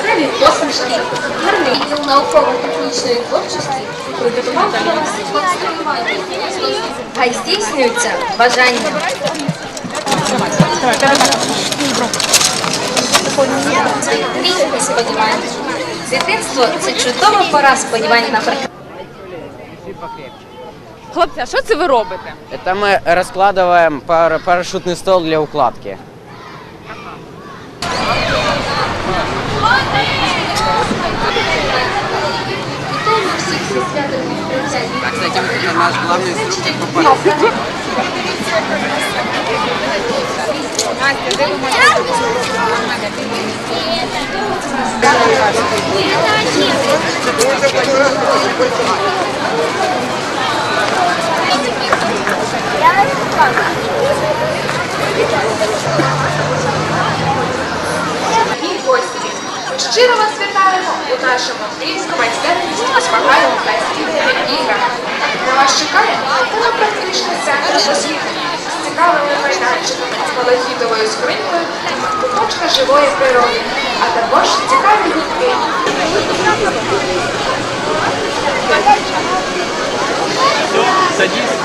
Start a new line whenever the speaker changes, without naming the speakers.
гарні посмішки, гарний відділ науково-технічної творчості приготував для вас експонати. Хай здійснюються бажання. Своїх мрій і сподівань. Дитинство це чудова пора сподівань на прекрасне.
Хлопці, а що це ви робите?
Это мы раскладываем пар- парашютный стол для укладки. Наш главный инструктор по
маєте?
Щиро вас вітаємо у нашому львівському майстерність змаганню та стільних іграх. Чекає вона практично центр дослідження з цікавими майданчиками, з малахітовою скринькою, купочка живої природи, а також цікаві гудки.
Садись.